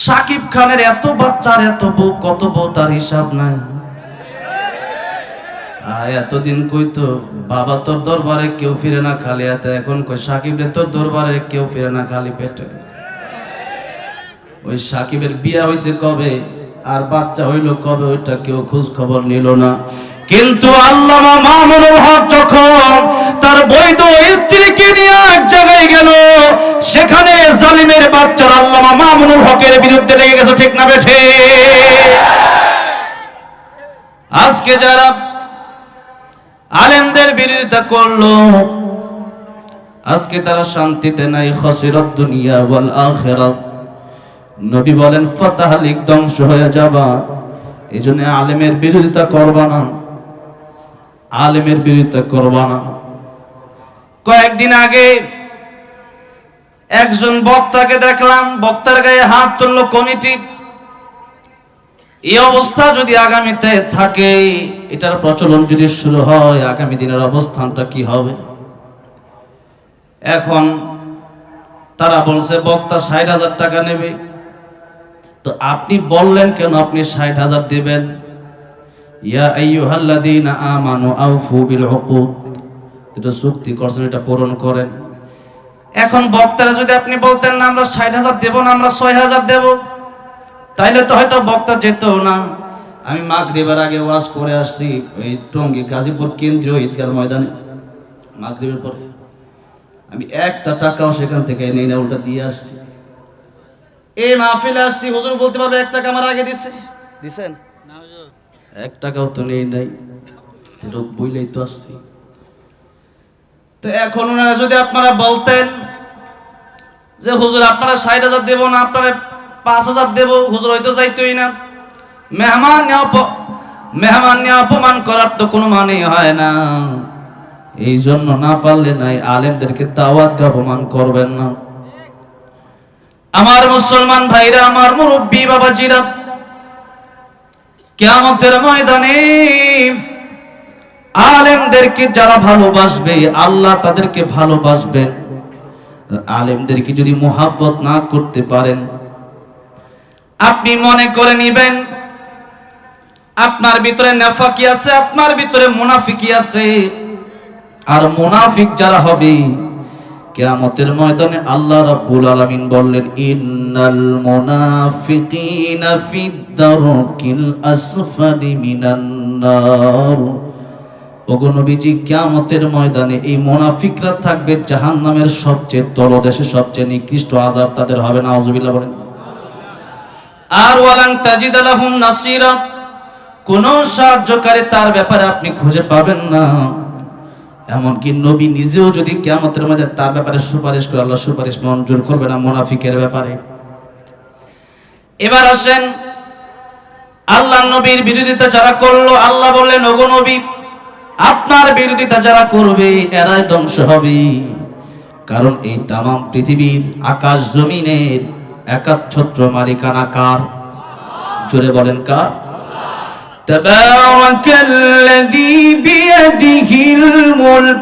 সাকিব খানের এত বাচ্চার এত বউ, কত বউ তার হিসাব নাই। এতদিন কইতো বাবা তোর দরবারে কেউ ফিরে না খালি হাতে, এখন কই সাকিব রে তোর দরবারে কেউ ফিরে না খালি পেটে। ওই সাকিবের বিয়া হয়েছে কবে, আর বাচ্চা হইল কবে, ওইটা কেউ খোঁজ খবর নিল না। কিন্তু আল্লামা মামুনুল হক যখন বৈধ স্ত্রীকে নিয়ে এক জায়গায় গেল। সেখানে জালিমের বাচ্চার আল্লামা মামুনুল হকের বিরুদ্ধে লেগে গেছে, ঠিক না বেঠে? আজকে যারা আলেমদের বিরোধিতা করল, আজকে তারা শান্তিতে নাই, খসিরত দুনিয়া ওয়াল আখিরাত। নবী বলেন ফতাহালিক ধ্বংস হয়ে যাবা। এই জন্য আলেমের বিরোধিতা করবা না। আলেমের বিরোধিতা করবা না। কয়েকদিন আগে একজন বক্তাকে দেখলাম, বক্তার গায়ে হাত তুললো কমিটি। এই অবস্থা যদি আগামীতে থাকে, এটার প্রচলন যদি শুরু হয়, আগামী দিনের অবস্থানটা কি হবে? এখন তারা বলছে, বক্তা ষাট হাজার টাকা নেবে। তো আপনি বললেন কেন আপনি ষাট হাজার দেবেন? ইয়া আইয়ুহাল্লাযীনা আমানু আউফু বিল উকুদ। এটা চুক্তি করছেন এটা পূরণ করেন। এখন বক্তারা যদি আপনি বলতেন না আমরা ষাট হাজার দেবো না আমরা ছয় হাজার দেবো। তাইলে তো হয়তো বক্তা যেত না। আমি মাগরিবের আগে ওয়াজ করে আসছি ওই টঙ্গী গাজীপুর কেন্দ্রীয় ঈদগার ময়দানে। মাগরিবের পরে আমি একটা টাকাও সেখান থেকে নেই না ওটা দিয়ে আসছি। এই মাহফিলে আসছি হুজুর বলতে পারবে এক টাকা আমার আগে দিছে। দিছেন? এক টাকাও তো নেই নাই। বইলেই তো আসছি। তো এখন ওনারা যদি আপনারা বলতেন যে, হুজুর, আপনারা ষাট হাজার দেবো না, আপনারা পাঁচ হাজার দেবো, হুজুর, হয়তো যাইতোই না। মেহমান মেহমান নিয়ে অপমান করার তো কোনো মানে হয় না। এই জন্য না পারলে নাই আলেমদেরকে দাওয়াত অপমান করবেন না। আমার মুসলমান ভাইরা, আমার মুরব্বী, বাবাজিরা, কেয়ামতের ময়দানে আলেমদেরকে যারা ভালোবাসবে, আল্লাহ তাদেরকে ভালোবাসবেন। আলেমদেরকে যদি মোহাব্বত না করতে পারেন, আপনি মনে করে নিবেন, আপনার ভিতরে নেফাকি আছে, আপনার ভিতরে মুনাফিকি আছে। আর মুনাফিক যারা হবে, কিয়ামতের ময়দানে আল্লাহ রাব্বুল আলামিন বললেন, ইন্নাল মুনাফিকিনা ফিদ দারকিল আসফালি মিনান নার। ওগো নবীজি, কিয়ামতের ময়দানে এই মুনাফিকরা থাকবে জাহান্নামের সবচেয়ে তলদেশে সবচেয়ে নিকৃষ্ট আযাব তাদের হবে না আউযুবিল্লাহ বলেন। আর ওয়ালান তাজিদ লাহুম নাসিরা, কোন সাহায্যকারী তার ব্যাপারে আপনি খুঁজে পাবেন না। এমনকি নবী নিজেও যদি কিয়ামতের মধ্যে তার ব্যাপারে সুপারিশ করে আল্লাহ সুপারিশ মঞ্জুর করবে না, মোনাফিকের ব্যাপারে। এবার আসেন, আল্লাহ নবীর বিরোধিতা যারা করল, আল্লাহ বললেন, ওগো নবী আপনার বিরোধিতা যারা করবে এরাই ধ্বংস হবে কারণ এই তামাম পৃথিবীর আকাশ জমিনের একাচ্ছত্র মালিকানা কার জোরে বলেন কার تبارك الذي بيده الملك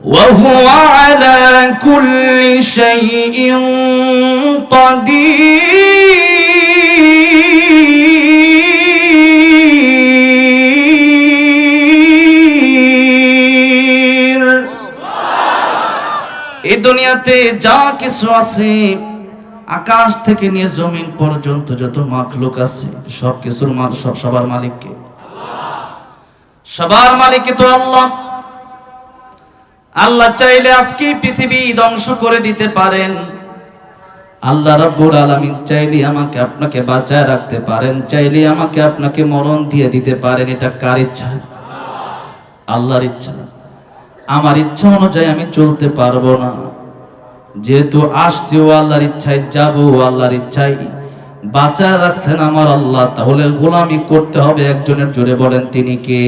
وهو على كل شيء قدير দুনিয়াতে যা কিছু আছে, আকাশ থেকে নিয়ে জমিন পর্যন্ত যত মাখলুক আছে, সব কিছুর মাল সব সবার মালিককে। সবার মালিক তো আল্লাহ। আল্লাহ চাইলে আজকে পৃথিবী ধ্বংস করে দিতে পারেন। আল্লাহ রাব্বুল আলামিন চাইলে আমাকে আপনাকে বাঁচায় রাখতে পারেন, চাইলে আমাকে আপনাকে মরণ দিয়ে দিতে পারেন, এটা কার ইচ্ছা? আল্লাহর ইচ্ছা আমার ইচ্ছা অনুযায়ী আমি চলতে পারব না। যেহেতু আসছি, ও আল্লাহর ইচ্ছায় যাব, ও আল্লাহর ইচ্ছায় বাঁচায় রাখছেন আমার আল্লাহ, তাহলে গোলামি করতে হবে একজনের জোরে বলেন, তিনি কে?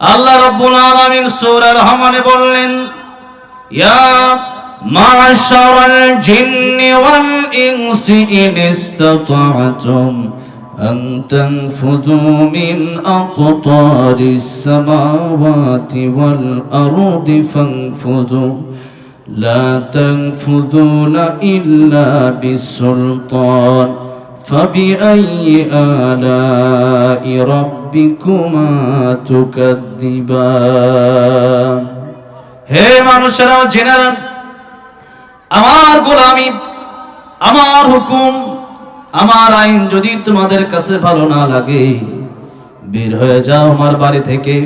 আল্লাহ রাব্বুল আলামিন সূরা রহমানে বললেন, ইয়া মাশারাল জিন্নি ওয়াল ইনসি ইন ইসতাতা'তুম أن تنفذوا من أقطار السماوات والأرض فانفذوا لا تنفذون إلا بالسلطان فبأي آلاء ربكما تكذبان হে মানুষেরা জেনারা আমার গোলামি আমার হুকুম আমার আইন যদি তোমাদের কাছে ভালো না লাগে, বের হয়ে যাও আমার বাড়ি থেকে।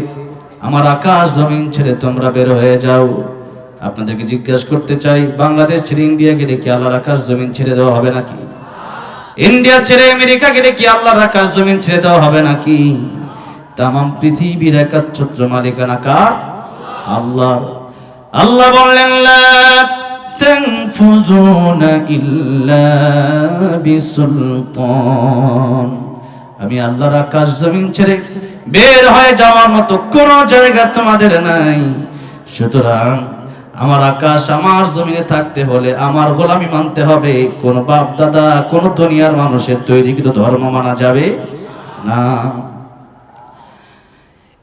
আমার আকাশ জমিন ছেড়ে তোমরা বের হয়ে যাও। আপনাদেরকে জিজ্ঞেস করতে চাই, বাংলাদেশ ছেড়ে ইন্ডিয়া গেলে কি আল্লাহর আকাশ জমিন ছেড়ে দেওয়া হবে নাকি? ইন্ডিয়া ছেড়ে আমেরিকা গেলে কি আল্লাহর আকাশ জমিন ছেড়ে দেওয়া হবে নাকি? তাম পৃথিবীর একাচ্ছত্র মালিকানা কার আল্লাহ। আল্লাহ বললেন তানফুযুনা ইল্লা বিসুলতান আমি আল্লাহর আকাশ জমিন ছেড়ে বের হয়ে যাওয়ার মতো কোনো জায়গা তোমাদের নাই। সুতরাং আমার আকাশ আমার জমিনে থাকতে হলে আমার গোলামি মানতে হবে। কোন বাপ দাদা কোন দুনিয়ার মানুষের তৈরি কিন্তু ধর্ম মানা যাবে না।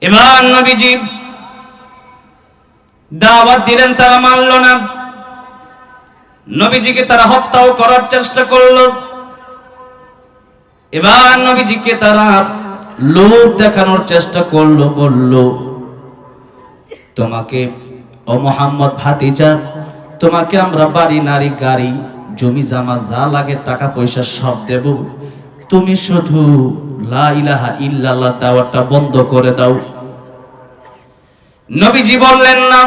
এবার নবীজি দাওয়াত দিলেন, তারা মানল না। নবীজিকে তারা হত্যাও করার চেষ্টা করল। এবার নবীজিকে তারা লোভ দেখানোর চেষ্টা করল, বলল, তোমাকে, ও মোহাম্মদ ভাতিজা, তোমাকে আমরা বাড়ি, নারী, গাড়ি, জমি, জামা, যা লাগে টাকা পয়সা সব দেব। তুমি শুধু লা ইলাহা ইল্লাল্লাহ দাওয়াটা বন্ধ করে দাও। নবীজি বললেন, না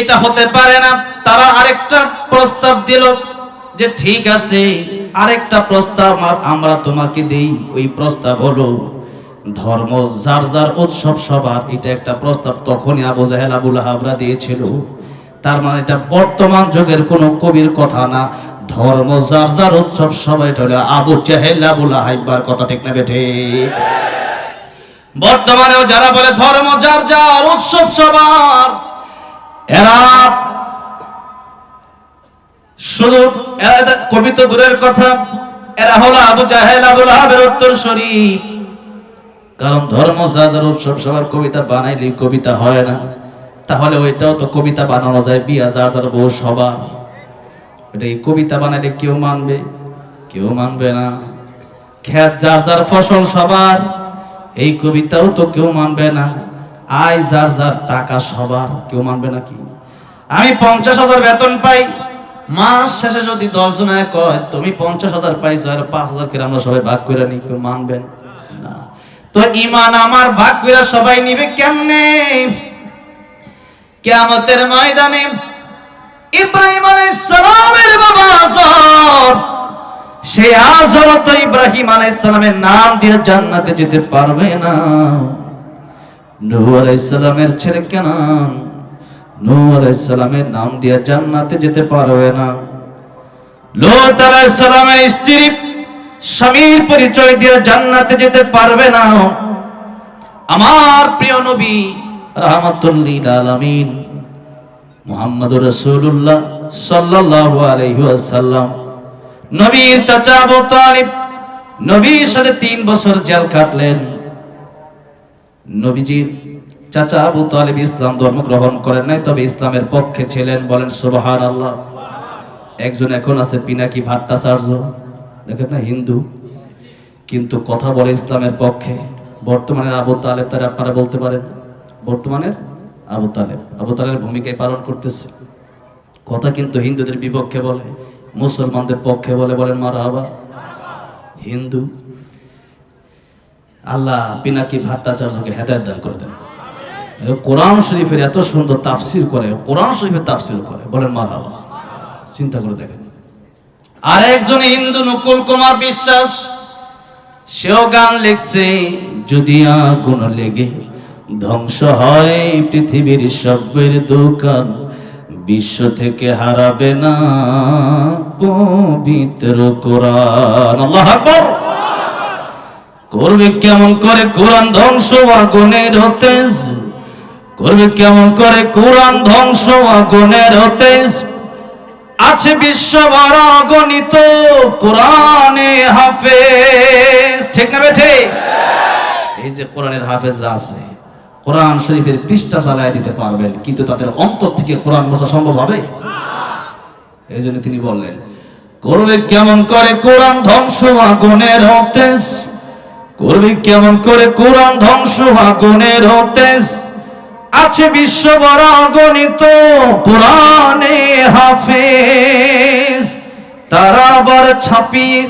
এটা হতে পারে না। তারা আরেকটা প্রস্তাব দিল যে, ঠিক আছে, আরেকটা প্রস্তাব আমরা তোমাকে দেই। ওই প্রস্তাব হলো, ধর্ম যার যার উৎসব সবার। এটা একটা প্রস্তাব তখনই আবু জাহেল আবুল হাবরা দিয়েছিল। তার মানে এটা বর্তমান যুগের কোনো কবির কথা না। ধর্ম যার যার উৎসব সবাই এটা হলো আবু জাহেল আবুল হাইবার কথা, ঠিক না বেঠে? বর্তমানেও যারা বলে ধর্ম যার যার উৎসব সবার এরা শুধু কবি দূরের কথা। এরা হলো আবু জাহেল, আবুল আহাবের উত্তর শরীফ। কারণ ধর্ম যার উৎসব সবার কবিতা বানাইলে কবিতা হয় না। তাহলে ওইটাও তো কবিতা বানানো যায়, বিয়া, যার যার, বউ, সবার। এই কবিতা বানাইলে কেউ মানবে কেউ মানবে না। খেত যার যার, ফসল সবার, এই কবিতাও তো কেউ মানবে না। আয় যার যার টাকা সবার, কেউ মানবে নাকি আমি পঞ্চাশ হাজার বেতন পাই, মাস শেষে যদি দশ জনায় কয়, তুমি পঞ্চাশ হাজার পাইছো, আর পাঁচ হাজার করে আমরা সবাই ভাগ করে নি কেউ মানবেন না। তো ইমান আমার ভাগ করে সবাই নিবে কেমনে? কেয়ামতের ময়দানে ইব্রাহিম আলাইহিস বাবা আজর সে আজর তো ইব্রাহিম আলাইহিস নাম দিয়ে জান্নাতে যেতে পারবে না। নূহ আলাইহিস ছেলে কেনান নূহ আলাইহিস নাম দিয়ে জান্নাতে যেতে পারবে না। লোত আলাইহিস স্ত্রী স্বামীর পরিচয় দিয়ে জান্নাতে যেতে পারবে না। আমার প্রিয় নবী, রাহমাতুল্লিল আলামিন, মুহাম্মদুর রাসূলুল্লাহ সাল্লাল্লাহু আলাইহি ওয়াসাল্লাম, নবীর চাচা আবু তালিব, নবীর সাথে তিন বছর জেল কাটলেন। নবীজির চাচা আবু তালিব ইসলাম ধর্ম গ্রহণ করেন নাই, তবে ইসলামের পক্ষে ছিলেন, বলেন সুবহান আল্লাহ একজন এখন আছে পিনাকি ভট্টাচার্য, দেখেন না, হিন্দু, কিন্তু কথা বলে ইসলামের পক্ষে। বর্তমানে আবু তালেব তারা আপনারা বলতে পারেন, বর্তমানের আবু তালেব। আবু তালেবের ভূমিকায় পালন করতেছে। কথা কিন্তু হিন্দুদের বিপক্ষে বলে, মুসলমানদের পক্ষে বলে, বলেন মারা আবা হিন্দু আল্লাহ পিনাকি ভট্টাচার্যকে হেদায়ত দান করে দেন। কোরআন শরীফের এত সুন্দর তাফসির করে, কোরআন শরীফের তাফসির করে, বলেন মারা চিন্তা করে দেখেন। আর একজন হিন্দু নকুল কুমার বিশ্বাস, সেও গান লিখছে, যদি আগুন লেগে ধ্বংস হয় পৃথিবীর সবের দোকান, বিশ্ব থেকে হারাবে না পবিত্র কোরআন। আল্লাহ আকবার! করবে কেমন করে কোরআন ধ্বংস আগুনের হতেজ করবে কেমন করে কোরআন ধ্বংস আগুনের হতেজ আছে বিশ্ব বড় গণিত কোরআনে হাফেজ। ঠিক না বেঠে? এই যে কোরআনের হাফেজরা আছে, কোরআন শরীফের পৃষ্ঠা চালায় দিতে পারবেন, কিন্তু তাদের অন্তর থেকে কোরআন মোছা সম্ভব হবে? এই জন্য তিনি বললেন, করবে কেমন করে কোরআন ধ্বংস আগুনের তেজ? করবে কেমন করে? কোরআন ধ্বংস আগুনের তেজ আছে বিশ্ব বড় অগণিত কোরআনে হাফেজ। তারা আবার ছাপিয়ে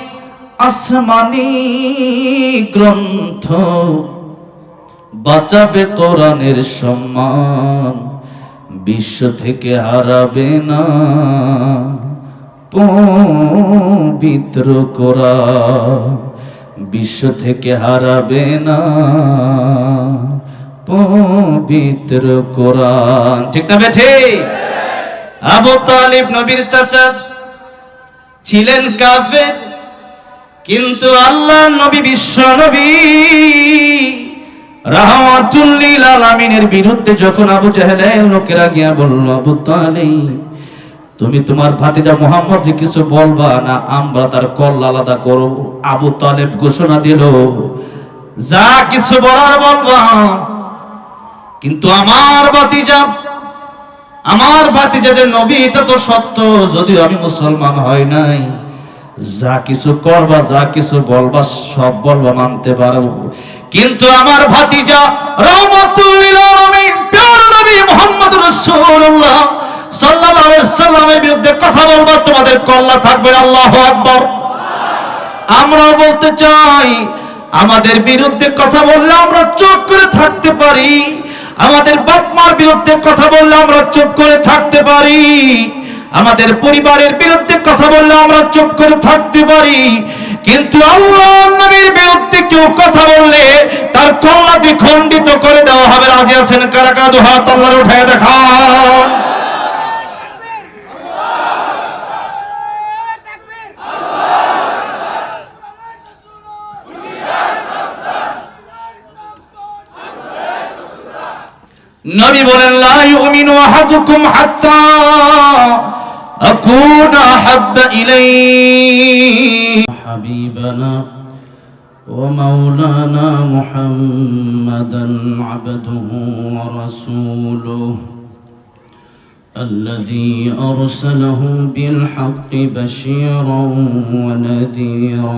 আসমানি গ্রন্থ। বাঁচাবে কোরআনের সম্মান। বিশ্ব থেকে হারাবে না। পবিত্র কোরআন। বিশ্ব থেকে হারাবে না। পবিত্র কোরআন। ঠিক না বেঠে? আবু তালিব নবীর চাচা ছিলেন কাফের, কিন্তু আল্লাহ নবী, বিশ্ব নবী রাহমাতুল্লিল আলামিনের বিরুদ্ধে যখন আবু জাহেলের লোকেরা গিয়া বলল, আবু তালিব তুমি তোমার ভাতিজা মোহাম্মদ কিছু বলবা না, আমরা তার কল আলাদা করব। আবু তালেব ঘোষণা দিল, যা কিছু বলার বলবা। কিন্তু আমার ভাতিজা, আমার ভাতিজাদের নবী, এটা তো সত্য। যদিও আমি মুসলমান হয় নাই, যা কিছু করবা, যা কিছু বলবা, সব বলবা, মানতে পারব। কিন্তু আমার ভাতিজা রহমাতুল্লিল আলামিন, প্রিয় নবী মুহাম্মদ রাসূলুল্লাহ সাল্লাল্লাহু সাল্লামের বিরুদ্ধে কথা বলবা তোমাদের কল্লা থাকবে আল্লাহু আকবার। আমরাও বলতে চাই, আমাদের বিরুদ্ধে কথা বললে আমরা চুপ করে থাকতে পারি, আমাদের বাপ মার বিরুদ্ধে কথা বললে আমরা চুপ করে থাকতে পারি, আমাদের পরিবারের বিরুদ্ধে কথা বললে আমরা চুপ করে থাকতে পারি, কিন্তু আল্লাহ নবীর বিরুদ্ধে কেউ কথা বললে তার কল্লাটি খণ্ডিত করে দেওয়া হবে। রাজি আছেন কারা কাদু হাত আল্লাহর উঠায় দেখা। নবী বলেন লা ইউমিনু আহাদুকুম হাত্তা আকুনা আহাব্বা ইলাইহি হাবিবানা ومولانا محمدا عبده ورسوله الذي أرسله بالحق بشيرا ونذيرا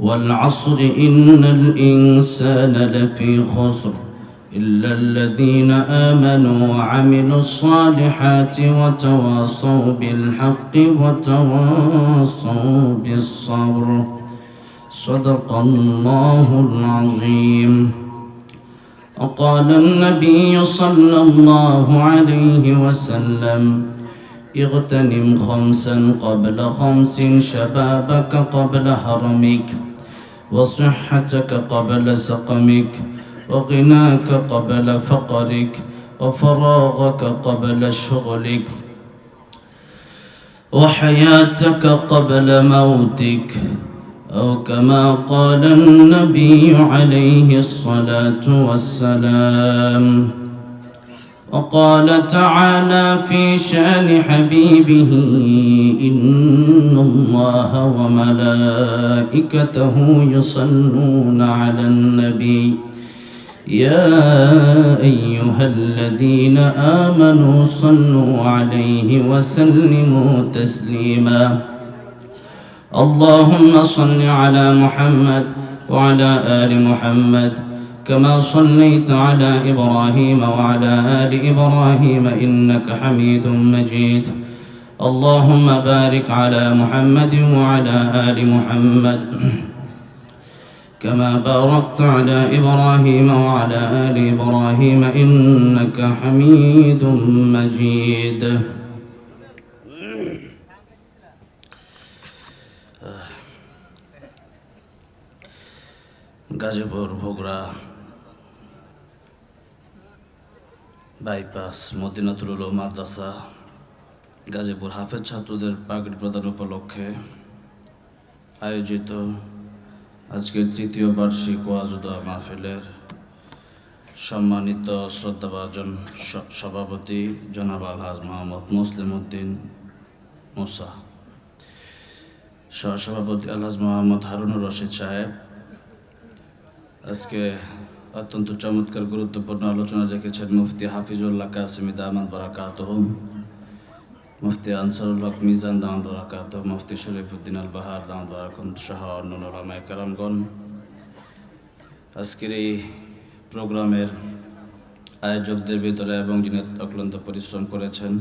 والعصر إن الإنسان لفي خسر إلا الذين آمنوا وعملوا الصالحات وتواصوا بالحق وتواصوا بالصبر. صدق الله العظيم. وقال النبي صلى الله عليه وسلم اغتنم خمسا قبل خمس شبابك قبل هرمك. وصحتك قبل سقمك وغناك قبل فقرك وفراغك قبل شغلك وحياتك قبل موتك. أو كما قال النبي عليه الصلاة والسلام وقال تعالى في شأن حبيبه إن الله وملائكته يصلون على النبي. يا أيها الذين آمنوا صلوا عليه وسلموا تسليما. اللهم صل على محمد وعلى آل محمد كما صليت على إبراهيم وعلى آل إبراهيم إنك حميد مجيد اللهم بارك على محمد وعلى آل محمد كما باركت على إبراهيم وعلى آل إبراهيم إنك حميد مجيد গাজীপুর ভোগড়া বাইপাস মদিনাতুল মাদ্রাসা গাজীপুর হাফেজ ছাত্রদের পাগড়ি প্রদান উপলক্ষে আয়োজিত আজকের তৃতীয় বার্ষিক ওয়াজুদা মাহফিলের সম্মানিত শ্রদ্ধাভাজন সভাপতি জনাব আলহাজ মোহাম্মদ মুসলিম উদ্দিন মুসা। সহসভাপতি আলহাজ মোহাম্মদ হারুনুর রশিদ সাহেব। আজকে অত্যন্ত চমৎকার, গুরুত্বপূর্ণ আলোচনা রেখেছেন মুফতি হাফিজুল্লাহ কাসিমি দামাদ বারাকাত মুফতি আনসারুল হক মিজান দামাদ বারাকাত মুফতি শরীফুদ্দিন আল বাহার দামাদ বারাকাত সহ অন্যান্য ওলামায়ে কারামগণ। আজকের এই প্রোগ্রামের আয়োজকদের ভিতরে এবং যিনি অক্লান্ত পরিশ্রম করেছেন,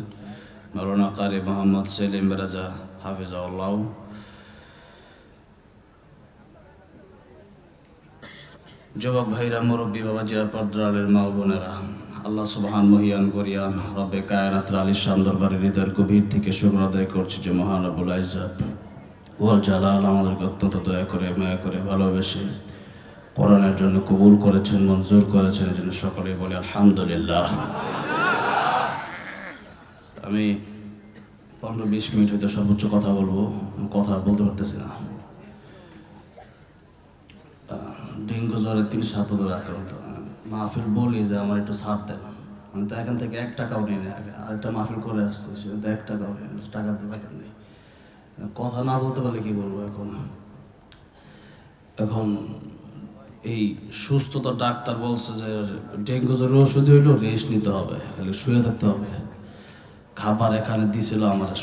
মৌলানা কারি মোহাম্মদ সেলিম রাজা হাফিজাউল্লাহ যুবক ভাইরা, মুরব্বী বাবাজিরা পর্দারের মা বোনেরা, আল্লাহ সুবহান মহিয়ান গরিয়ান রবে কায়নাত আলী শান দরবারের হৃদয়ের গভীর থেকে শুক্র আদায় করছি যে মহান আবুল আইজাত ওয়াল জালাল আমাদেরকে অত্যন্ত দয়া করে, মায়া করে ভালোবেসে কোরআনের জন্য কবুল করেছেন, মঞ্জুর করেছেন এই জন্য সকলে বলে আলহামদুলিল্লাহ। আমি পনেরো বিশ মিনিট হয়তো সর্বোচ্চ কথা বলব, কথা বলতে পারতেছি না। ডেঙ্গু জ্বরে তিন সাত ধরে আক্রান্ত মাহফিল বলি যে আমার একটু ছাড় দেন। আমি তো এখান থেকে এক টাকাও নিই না। আরেকটা মাহফিল করে আসছে, সে তো এক টাকাও নেই। টাকা তো টাকা নেই। কথা না বলতে পারলে কি বলব এখন? এখন এই সুস্থতা ডাক্তার বলছে যে ডেঙ্গু জ্বরের ওষুধ হইল রেস্ট নিতে হবে। খালি শুয়ে থাকতে হবে। খাবার এখানে দিছিল আমার।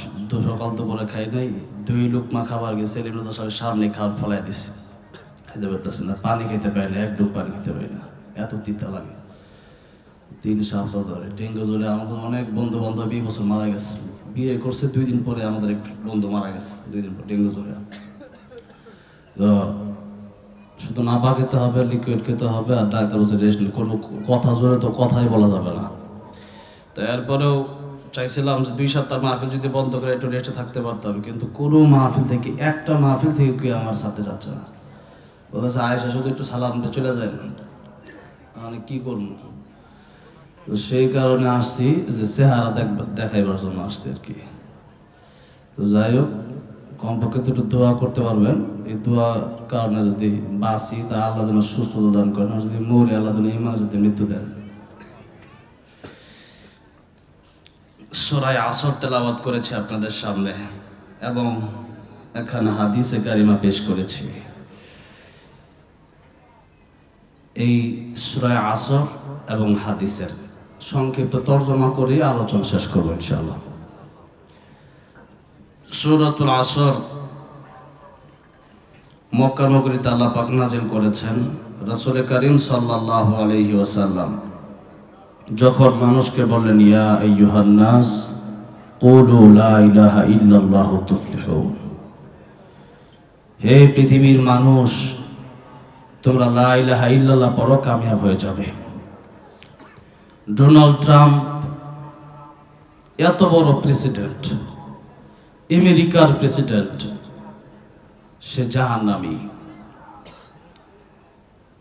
সকাল দুপুরে খাই নাই। দুই লুকমা খাবার গেছে এলিমুল সাহেব সামনে খাবার ফলাই দিছে। খেতে পারতেছে না, পানি খেতে পারি না, এক ডুব পানি খেতে পারি না, এত তিতা লাগে। তিন সপ্তাহ ধরে, ডেঙ্গু জ্বরে আমাদের অনেক বন্ধু বান্ধব এই বছর মারা গেছে। বিয়ে করছে, দুই দিন পরে আমাদের এক বন্ধু মারা গেছে, দুই দিন পর ডেঙ্গু জ্বরে। তো শুধু নাপা খেতে হবে লিকুইড খেতে হবে, আর ডাক্তার বলছে রেস্ট নিয়ে, কোনো কথা জোরে তো কথাই বলা যাবে না। তো এরপরেও চাইছিলাম যে দুই সপ্তাহ মাহফিল যদি বন্ধ করে একটু রেস্টে থাকতে পারতাম, কিন্তু কোনো মাহফিল থেকে, একটা মাহফিল থেকে কেউ আমার সাথে যাচ্ছে না। বলেছে আয়েশা শুধু একটু সালাম দিয়ে চলে যায় মানে কি করব? তো সেই কারণে আসছি যে চেহারা দেখবার দেখাইবার জন্য আসছি আর কি। তো যাই হোক, কমপক্ষে তো একটু দোয়া করতে পারবেন। এই দোয়ার কারণে যদি বাঁচি, তা আল্লাহ যেন সুস্থতা দান করেন, আর যদি মরি, আল্লাহ যেন ইমানে যদি মৃত্যু দেন। সোরাই আসর তেলাওয়াত করেছি আপনাদের সামনে, এবং এখানে হাদিসে কারিমা পেশ করেছি। এই সুরায় আসর এবং হাদিসের সংক্ষিপ্ত তর্জমা করে আলোচনা শেষ করব ইনশাআল্লাহ। সুরাতুল আসর মক্কা নগরীতে আল্লাহ পাক নাজিল করেছেন রাসূল করিম সাল্লাল্লাহু আলাইহি ওয়াসাল্লাম। যখন মানুষকে বললেন, ইয়া আইয়ুহান নাস, কুলু লা ইলাহা ইল্লাল্লাহু তুফলিহুন। হে পৃথিবীর মানুষ তোমরা লা ইলাহা ইল্লাল্লাহ পড়ো, কামিয়াব হয়ে যাবে। ডোনাল্ড ট্রাম্প এত বড় প্রেসিডেন্ট, আমেরিকার প্রেসিডেন্ট, সে জাহান্নামী।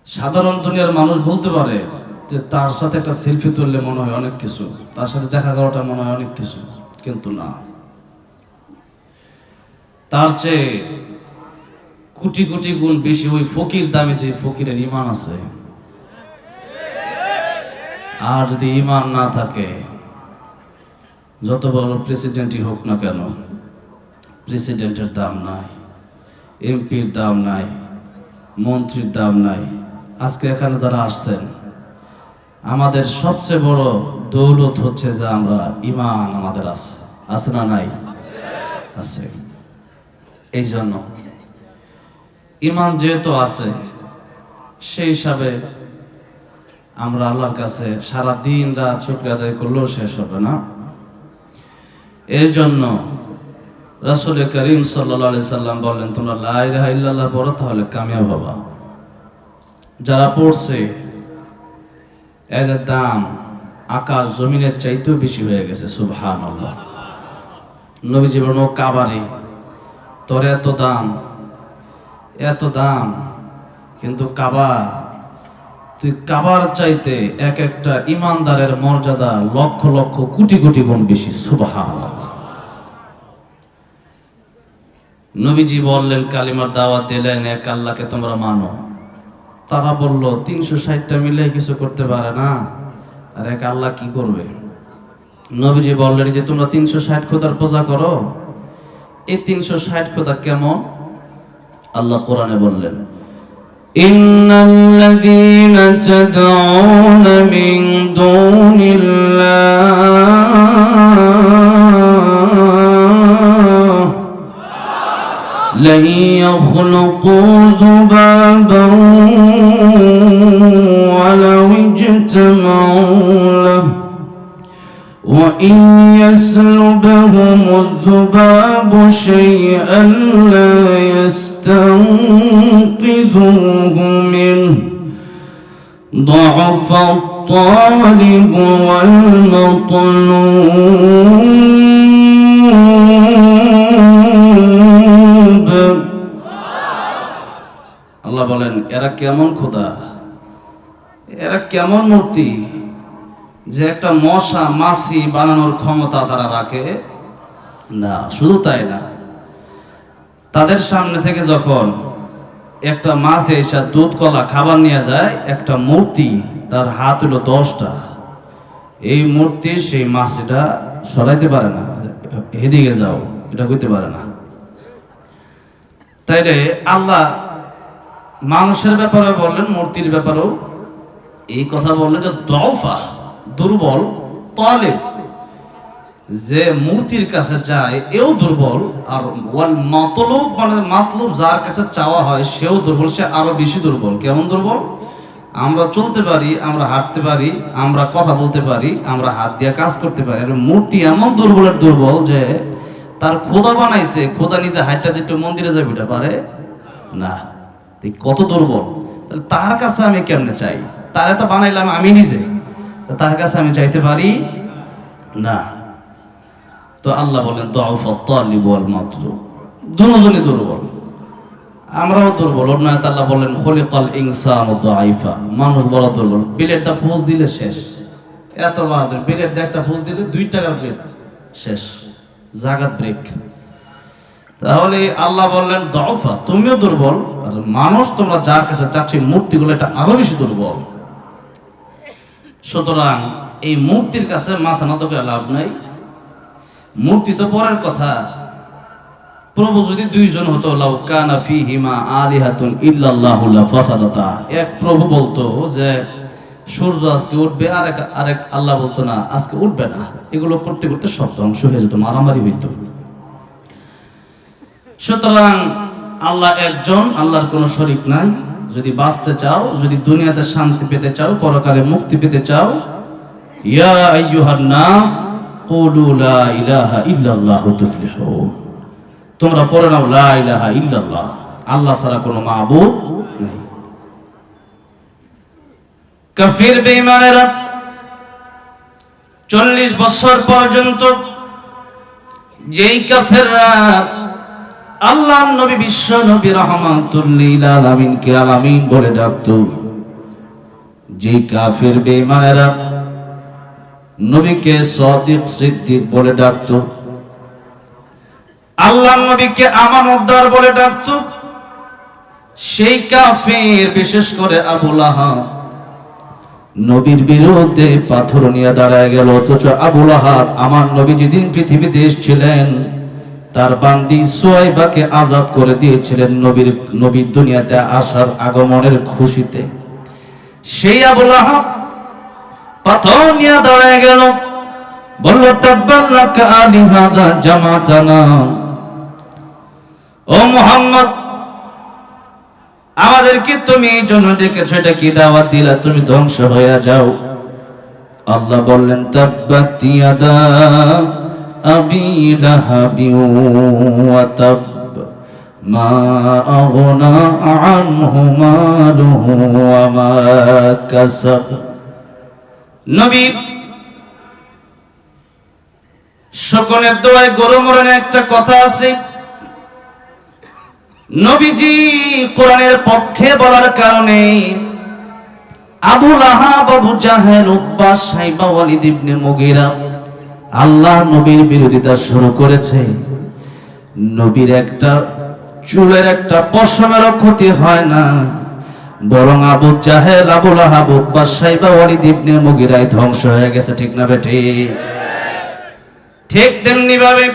সাধারণ দুনিয়ার মানুষ বলতে পারে যে তার সাথে একটা সেলফি তুললে মনে হয় অনেক কিছু, তার সাথে দেখা করাটা মনে হয় অনেক কিছু, কিন্তু না। তার চেয়ে কোটি কোটি গুণ বেশি ওই ফকির দামি যে ফকিরের ইমান আছে। আর যদি ইমান না থাকে, যত বড় প্রেসিডেন্টই হোক না কেন, প্রেসিডেন্টের দাম নাই, এমপির দাম নাই, মন্ত্রীর দাম নাই। আজকে এখানে যারা আসছেন, আমাদের সবচেয়ে বড় দৌলত হচ্ছে যে আমরা ইমান আমাদের আছে। আছে না নাই? আছে। এই জন্য ইমান যেহেতু আছে, সেই হিসাবে আমরা আল্লাহর কাছে সারা দিন রাত শুক্রিয়া আদায় করলেও শেষ হবে না। এই জন্য রাসুল করিম সাল্লা সাল্লাম বললেন, তোমরা লাইলাহা ইল্লাল্লাহ পড়ো, তাহলে কামিয়াব হবা। যারা পড়ছে, এদের দাম আকাশ জমিনের চাইতেও বেশি হয়ে গেছে সুবহান আল্লাহ নবী জীবন কাবারে, তোর এত দাম এত দাম, কিন্তু কাবা, তুই কাবার চাইতে এক একটা ইমানদারের মর্যাদা লক্ষ লক্ষ কোটি কোটি গুণ বেশি, সুবহানাল্লাহ। নবীজি বললেন, কালিমার দাওয়াত দিলেন, এক আল্লাহকে তোমরা মানো। তারা বলল, তিনশো ষাটটা মিলে কিছু করতে পারে না, আর এক আল্লাহ কি করবে? নবীজি বললেন যে, তোমরা তিনশো ষাট খোদার পূজা করো। এই তিনশো ষাট খোদা কেমন? আল্লাহ কোরআনে বললেন إن الذين تدعون من دون الله لن يخلقوا ذبابا ولو اجتمعوا له وإن يسلبهم الذباب شيئا لا يستنقذوه منه ضعف الطالب والمطلوب আল্লাহ বলেন এরা কেমন খোদা এরা কেমন মূর্তি যে একটা মশা মাছি বানানোর ক্ষমতা তারা রাখে না শুধু তাই না তাদের সামনে থেকে যখন একটা মাছ এসে দুধ, কলা খাবার নিয়ে যায়, একটা মূর্তি তার হাত হলো দশটা। এই মূর্তি সেই মাছ এটা সরাইতে পারে না, এদিকে যাও, এটা করতে পারে না। তাইলে আল্লাহ মানুষের ব্যাপারে বললেন, মূর্তির ব্যাপারেও এই কথা বললেন যে দফা, দুর্বল, তলেব। যে মূর্তির কাছে যায়, এও দুর্বল। আর ওয়াল মতলব মানে মাতলব যার কাছে চাওয়া হয়, সেও দুর্বল, সে আরও বেশি দুর্বল। কেমন দুর্বল? আমরা চলতে পারি, আমরা হাঁটতে পারি, আমরা কথা বলতে পারি, আমরা হাত দিয়ে কাজ করতে পারি। আর মূর্তি এমন দুর্বলের দুর্বল যে তার খোদা বানাইছে, খোদা নিজে হাইটটা যেটা মন্দিরে যাবে, এটা পারে? না। কত দুর্বল। তাহলে তার কাছে আমি কেমনে চাই? তার তো বানাইলাম আমি নিজে। তার কাছে আমি চাইতে পারি? না। তো আল্লাহ বলেন তো মাত্র দুজনই দুর্বল। আমরাও দুর্বল অন্য আল্লাহ বলেন, খলিকাল ইনসান আইফা মানুষ বড় দুর্বল। বিলেটটা ফুস দিলে শেষ। এত বাহাদুর বিলেট একটা ফুস দিলে দুই টাকার প্লেট শেষ। জাগাত ব্রেক। তাহলে আল্লাহ বললেন দফা তুমিও দুর্বল, আর মানুষ তোমরা যার কাছে চাচ্ছ মূর্তিগুলো এটা আরও বেশি দুর্বল। সুতরাং এই মূর্তির কাছে মাথা নত করে লাভ নাই। মূর্তি তো পরের কথা। প্রভু যদি দুইজন হতো, লাউ কানা ফিহিমা আলিহাতুন ইল্লাল্লাহু লা ফাসাদাতা এক প্রভু বলতো যে, সূর্য আজকে উঠবে, আরেক আরেক আল্লাহ বলতো না, আজকে উঠবে না। এগুলো করতে করতে সব ধ্বংস হয়ে যেত, মারামারি হইতো। সুতরাং আল্লাহ একজন, আল্লাহর কোনো শরিক নাই। যদি বাঁচতে চাও, যদি দুনিয়াতে শান্তি পেতে চাও, পরকালে মুক্তি পেতে চাও, ইয়া আইয়ুহান নাস তোমরা পড়ে নাও লা ইলাহা ইল্লাল্লাহ। আল্লাহ ছাড়া কোনো মাবুদ নেই। কাফির চল্লিশ বছর পর্যন্ত যেই কাফেররা আল্লাহ নবী বিশ্ব নবী রহমাতুল্লিল আলামিনকে আলামিন বলে ডাকত, যেই কাফের বেঈমানেরা নবীকে সদিক সিদ্দিক বলে ডাকত। আল্লাহ নবীকে আমানতদার বলে ডাকত। সেই কাফের, বিশেষ করে আবুল আহাব নবীর বিরুদ্ধে পাথর নিয়ে দাঁড়ায় গেল। অথচ আবুল আহাব আমার নবী যেদিন পৃথিবীতে এসেছিলেন, তার বান্দি সোয়াইবাকে আজাদ করে দিয়েছিলেন নবীর নবীর দুনিয়াতে আসার আগমনের খুশিতে। সেই আবুল আহাব পাথর নিয়ে দাঁড়ায় গেল। ও মোহাম্মদ, আমাদেরকে তুমি এই জন্য ডেকেছো, এটা কি দাওয়াত দিলা? তুমি ধ্বংস হয়ে যাও। আল্লাহ বললেন মা আনহু মালুহু ওয়া মা নবী সকলের দোয়ায় গরু মরণে একটা কথা আছে। নবীজি কোরআনের পক্ষে বলার কারণে আবুল আহাব আবু জাহেল, উব্বা, সাইবা, ওয়ালিদ ইবনে মুগিরা আল্লাহ নবীর বিরোধিতা শুরু করেছে। নবীর একটা চুলের একটা পশমেরও ক্ষতি হয় না। বরং আবু জাহেল আবুল আহাব উব্বা সাইবা, ওয়ালিদ ইবনে মুগিরাই ধ্বংস হয়ে গেছে, ঠিক না বেঠি ঠিক তেমনি ভাবে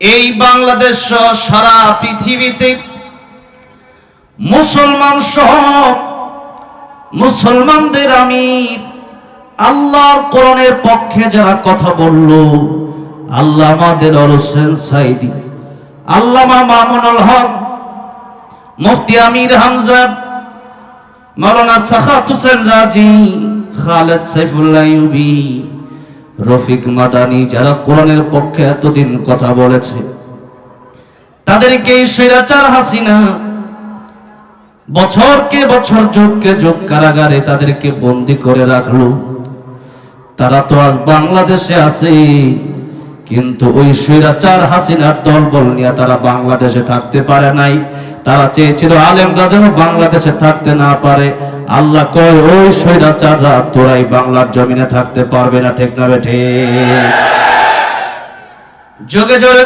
এই বাংলাদেশ সহ সারা পৃথিবীতে মুসলমান সহ মুসলমানদের আমির আল্লাহর কোরআনের পক্ষে যারা কথা বলল আল্লাহ আমাদের হোসেন সাইদি, আল্লামা মামুনুল হক মুফতি আমির হামজা, মাওলানা সাখাত হোসেন রাজি, খালেদ সাইফুল্লাহ ইউবি, রফিক মাদানি যারা কোরআনের পক্ষে এতদিন কথা বলেছে, তাদেরকে স্বৈরাচার হাসিনা বছরকে বছর, যুগকে যুগ কারাগারে তাদেরকে বন্দি করে রাখল। তারা তো আজ বাংলাদেশে আছে। কিন্তু ওই স্বৈরাচার হাসিনার দলবল নিয়ে তারা বাংলাদেশে থাকতে পারে নাই। তারা চেয়েছিল আলেমরা যেন বাংলাদেশে থাকতে না পারে। আল্লাহ কয়, ওই স্বৈরাচাররা তোরাই বাংলার জমিনে থাকতে পারবে না। ঠিক না বেঠে যোগে যোগে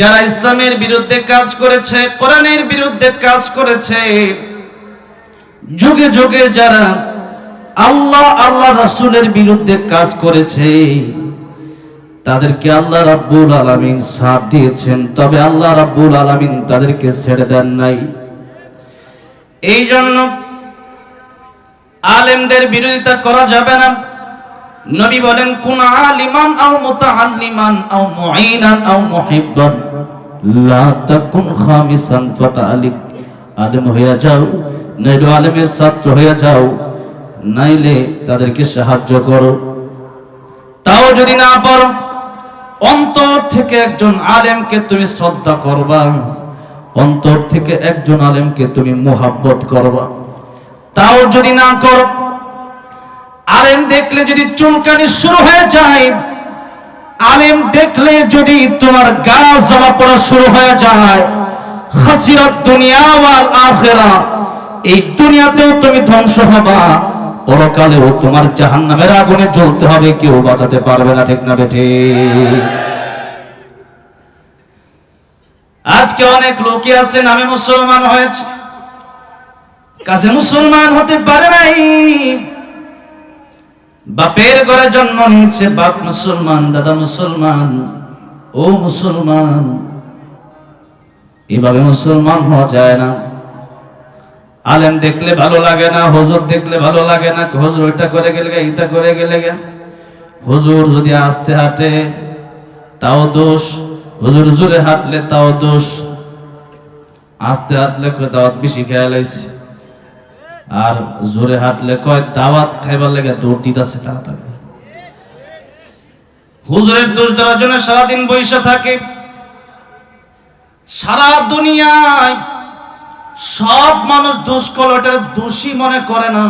যারা ইসলামের বিরুদ্ধে কাজ করেছে, কোরআনের বিরুদ্ধে কাজ করেছে, যুগে যুগে যারা আল্লাহ আল্লাহ রাসূলের বিরুদ্ধে কাজ করেছে তাদেরকে আল্লাহ রাব্বুল আলামিন সাথ দিয়েছেন, তবে আল্লাহ রাব্বুল আলামিন তাদেরকে ছেড়ে দেন নাই। এই জন্য আলেমদের বিরোধিতা করা যাবে না। নবী বলেন, কোন আলিমান আও মুতাআল্লিমান আও মুঈনান আও মুহিব্বান, লা তাকুন খামিসান ফাতালিক আলেম হয়ে যাও, নাইলে আলেমের ছাত্র হয়ে যাও, নাইলে তাদেরকে সাহায্য করো। তাও যদি না পারো অন্তর থেকে একজন আলেমকে তুমি শ্রদ্ধা করবা। অন্তর থেকে একজন আলেমকে তুমি মোহাব্বত করবা। তাও যদি না করো, আলেম দেখলে যদি চুলকানি শুরু হয়ে যায়, আলেম দেখলে যদি তোমার গা জমা পড়া শুরু হয়ে যায় হাসিরাত দুনিয়া ওয়াল আখিরা এই দুনিয়াতেও তুমি ধ্বংস হবা। পরকালেও তোমার জাহান্নামের আগুনে জ্বলতে হবে, কেউ বাঁচাতে পারবে না, ঠিক না বেঠে? আজকে অনেক লোকই আছে নামে মুসলমান হয়েছে। কাছে মুসলমান হতে পারে নাই। বাপের ঘরে জন্ম নিয়েছে, বাপ মুসলমান, দাদা মুসলমান, ও মুসলমান। এভাবে মুসলমান হওয়া যায় না। আলেম দেখলে ভালো লাগে না হুজুর দেখলে ভালো লাগে না হুজুর ওইটা করে গেলে গে, এইটা করে গেলে। হুজুর যদি আস্তে হাঁটে তাও দোষ। হুজুর জোরে হাঁটলে তাও দোষ। আস্তে হাঁটলে কয় দাওয়াত বেশি খেয়াল আইছে আর জোরে হাঁটলে কয় দাওয়াত খাইবার লেগে দৌড় দিতেছে তাড়াতাড়ি। হুজুরের দোষ দেওয়ার জন্য সারাদিন বৈশা থাকে। সারা দুনিয়ায় সব মানুষ দোষ করলে ওটা দোষী মনে করে না।